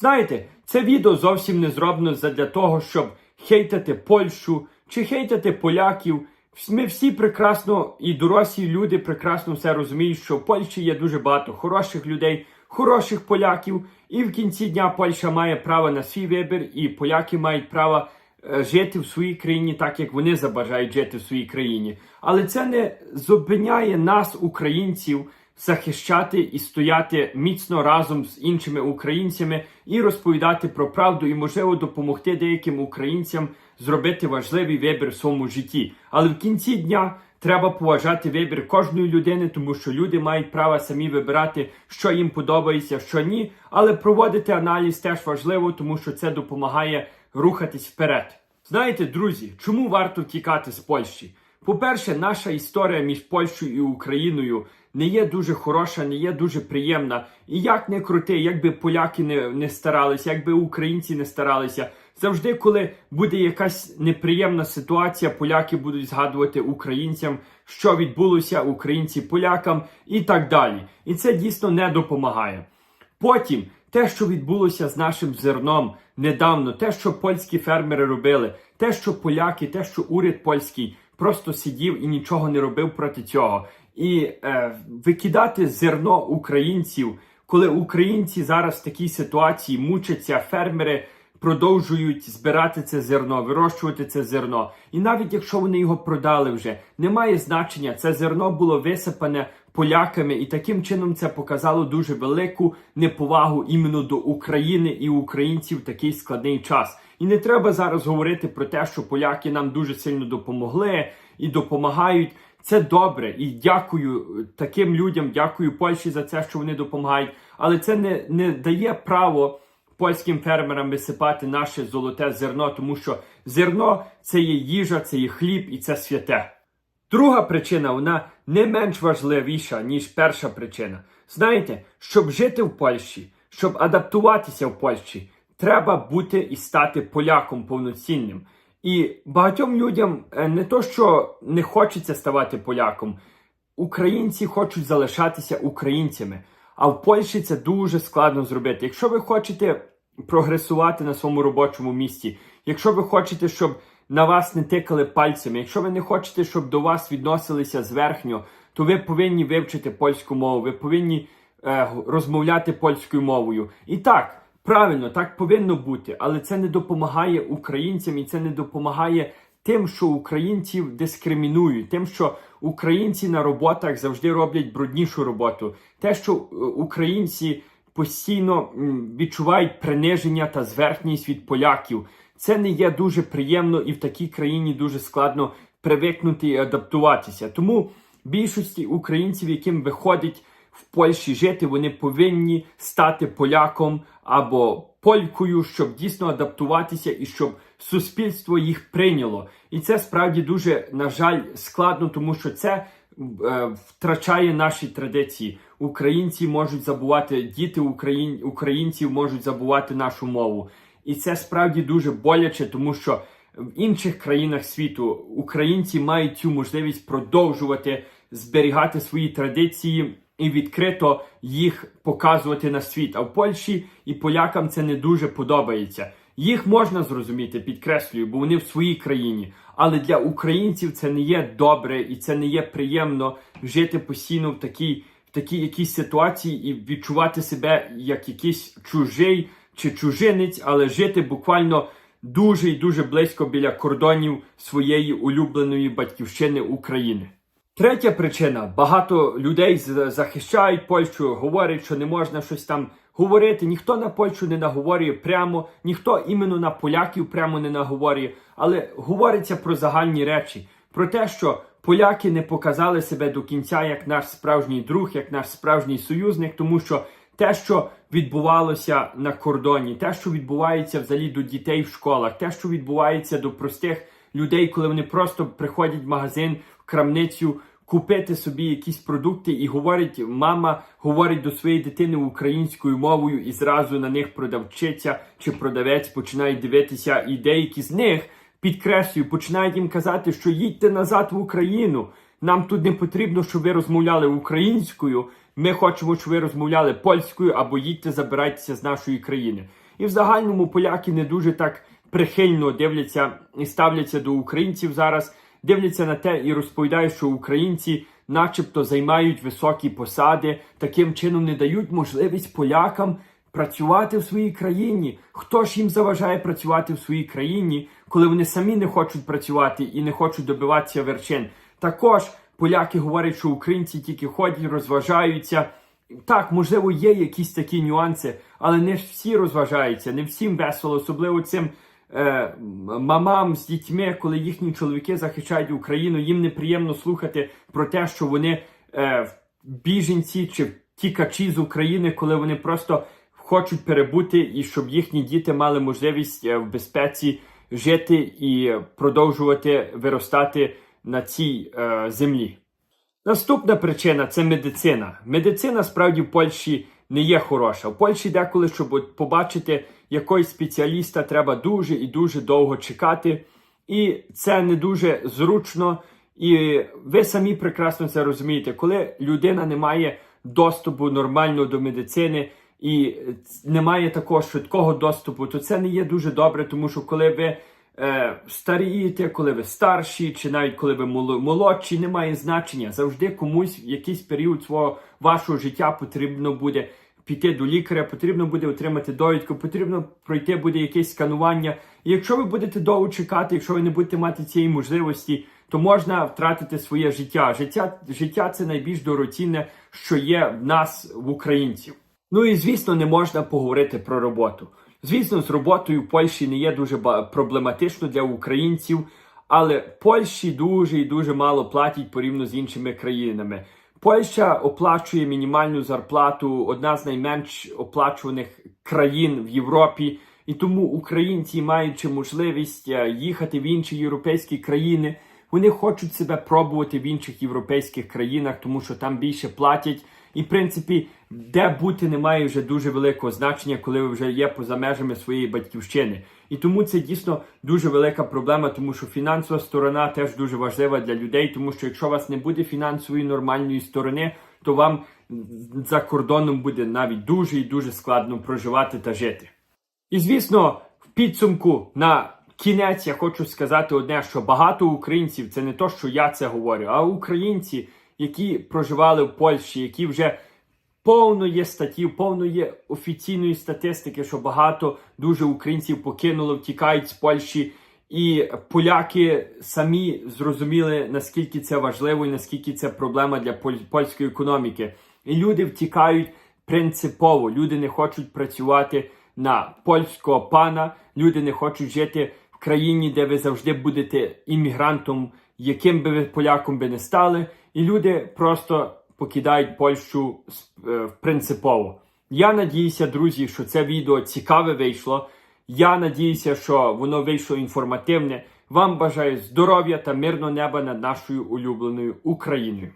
Знаєте, це відео зовсім не зроблено для того, щоб хейтити Польщу чи хейтити поляків. Ми всі прекрасно і дорослі люди прекрасно все розуміють, що в Польщі є дуже багато хороших людей, хороших поляків, і в кінці дня Польща має право на свій вибір, і поляки мають право е, жити в своїй країні так, як вони забажають жити в своїй країні. Але це не зупиняє нас, українців, захищати і стояти міцно разом з іншими українцями і розповідати про правду, і можливо допомогти деяким українцям зробити важливий вибір в своєму житті. Але в кінці дня треба поважати вибір кожної людини, тому що люди мають право самі вибирати, що їм подобається, що ні. Але проводити аналіз теж важливо, тому що це допомагає рухатись вперед. Знаєте, друзі, чому варто тікати з Польщі? По-перше, наша історія між Польщею і Україною не є дуже хороша, не є дуже приємна. І як не крути, як би поляки не, не старалися, як би українці не старалися. Завжди, коли буде якась неприємна ситуація, поляки будуть згадувати українцям, що відбулося, українці полякам і так далі. І це дійсно не допомагає. Потім те, що відбулося з нашим зерном недавно, те, що польські фермери робили, те, що поляки, те, що уряд польський просто сидів і нічого не робив проти цього. І е, викидати зерно українців, коли українці зараз в такій ситуації мучаться, фермери продовжують збирати це зерно, вирощувати це зерно. І навіть якщо вони його продали вже, немає значення. Це зерно було висипане поляками, і таким чином це показало дуже велику неповагу іменно до України і українців в такий складний час. І не треба зараз говорити про те, що поляки нам дуже сильно допомогли і допомагають. Це добре і дякую таким людям, дякую Польщі за це, що вони допомагають. Але це не, не дає право польським фермерам висипати наше золоте зерно, тому що зерно це є їжа, це є хліб і це святе. Друга причина, вона не менш важливіша, ніж перша причина. Знаєте, щоб жити в Польщі, щоб адаптуватися в Польщі, треба бути і стати поляком повноцінним. І багатьом людям е, не то, що не хочеться ставати поляком, українці хочуть залишатися українцями. А в Польщі це дуже складно зробити. Якщо ви хочете прогресувати на своєму робочому місці, якщо ви хочете, щоб на вас не тикали пальцями, якщо ви не хочете, щоб до вас відносилися зверхньо, то ви повинні вивчити польську мову, ви повинні е, розмовляти польською мовою. І так, правильно, так повинно бути, але це не допомагає українцям і це не допомагає тим, що українців дискримінують, тим, що українці на роботах завжди роблять бруднішу роботу, те, що е, українці постійно відчувають приниження та зверхність від поляків. Це не є дуже приємно і в такій країні дуже складно привикнути і адаптуватися. Тому більшості українців, яким виходить в Польщі жити, вони повинні стати поляком або полькою, щоб дійсно адаптуватися і щоб суспільство їх прийняло. І це справді дуже, на жаль, складно, тому що це е, втрачає наші традиції. Українці можуть забувати, діти україн, українців можуть забувати нашу мову. І це справді дуже боляче, тому що в інших країнах світу українці мають цю можливість продовжувати зберігати свої традиції і відкрито їх показувати на світ. А в Польщі і полякам це не дуже подобається. Їх можна зрозуміти, підкреслюю, бо вони в своїй країні. Але для українців це не є добре і це не є приємно жити постійно в такій, в такій якійсь ситуації і відчувати себе як якийсь чужий чи чужинець, але жити буквально дуже і дуже близько біля кордонів своєї улюбленої батьківщини України. Третя причина: багато людей захищають Польщу, говорять, що не можна щось там говорити. Ніхто на Польщу не наговорює прямо, ніхто іменно на поляків прямо не наговорює, але говориться про загальні речі, про те, що поляки не показали себе до кінця як наш справжній друг, як наш справжній союзник, тому що те, що відбувалося на кордоні, те, що відбувається взагалі до дітей в школах, те, що відбувається до простих людей, коли вони просто приходять в магазин, в крамницю купити собі якісь продукти, і говорить, мама говорить до своєї дитини українською мовою, і зразу на них продавчиця чи продавець починає дивитися, і деякі з них підкреслюю, починають їм казати, що їдьте назад в Україну. Нам тут не потрібно, щоб ви розмовляли українською. Ми хочемо, щоб ви розмовляли польською або їдьте, забирайтеся з нашої країни. І в загальному поляки не дуже так прихильно дивляться і ставляться до українців зараз, дивляться на те і розповідають, що українці, начебто, займають високі посади, таким чином не дають можливість полякам працювати в своїй країні. Хто ж їм заважає працювати в своїй країні, коли вони самі не хочуть працювати і не хочуть добиватися вершин? Також поляки говорять, що українці тільки ходять, розважаються. Так, можливо, є якісь такі нюанси, але не всі розважаються, не всім весело, особливо цим е, мамам з дітьми, коли їхні чоловіки захищають Україну. Їм неприємно слухати про те, що вони е, біженці чи тікачі з України, коли вони просто хочуть перебути і щоб їхні діти мали можливість е, в безпеці жити і продовжувати виростати на цій е, землі. Наступна причина це медицина. Медицина справді в Польщі не є хороша. В Польщі деколи, щоб побачити якогось спеціаліста, треба дуже і дуже довго чекати. І це не дуже зручно. І ви самі прекрасно це розумієте, коли людина не має доступу нормально до медицини і немає такого швидкого доступу, то це не є дуже добре, тому що коли ви е, старієте, коли ви старші, чи навіть коли ви моло- молодші, немає значення. Завжди комусь в якийсь період свого вашого життя потрібно буде піти до лікаря, потрібно буде отримати довідку, потрібно пройти буде якесь сканування. І якщо ви будете довго чекати, якщо ви не будете мати цієї можливості, то можна втратити своє життя. Життя, життя це найбільш дорогоцінне, що є в нас, в українців. Ну і звісно, не можна поговорити про роботу. Звісно, з роботою в Польщі не є дуже проблематично для українців, але Польщі дуже і дуже мало платять порівняно з іншими країнами. Польща оплачує мінімальну зарплату, одна з найменш оплачуваних країн в Європі, і тому українці, маючи можливість е, їхати в інші європейські країни, вони хочуть себе пробувати в інших європейських країнах, тому що там більше платять. І, в принципі, де бути не має вже дуже великого значення, коли ви вже є поза межами своєї батьківщини. І тому це дійсно дуже велика проблема, тому що фінансова сторона теж дуже важлива для людей, тому що якщо у вас не буде фінансової нормальної сторони, то вам за кордоном буде навіть дуже і дуже складно проживати та жити. І звісно, в підсумку на кінець я хочу сказати одне, що багато українців це не то, що я це говорю, а українці, які проживали в Польщі, які вже повно є статтів, повно є офіційної статистики, що багато дуже українців покинуло, втікають з Польщі. І поляки самі зрозуміли, наскільки це важливо і наскільки це проблема для польської економіки. І люди втікають принципово. Люди не хочуть працювати на польського пана, люди не хочуть жити в країні, де ви завжди будете іммігрантом, яким би ви поляком би не стали. І люди просто покидають Польщу е, принципово. Я надіюся, друзі, що це відео цікаве вийшло. Я надіюся, що воно вийшло інформативне. Вам бажаю здоров'я та мирного неба над нашою улюбленою Україною.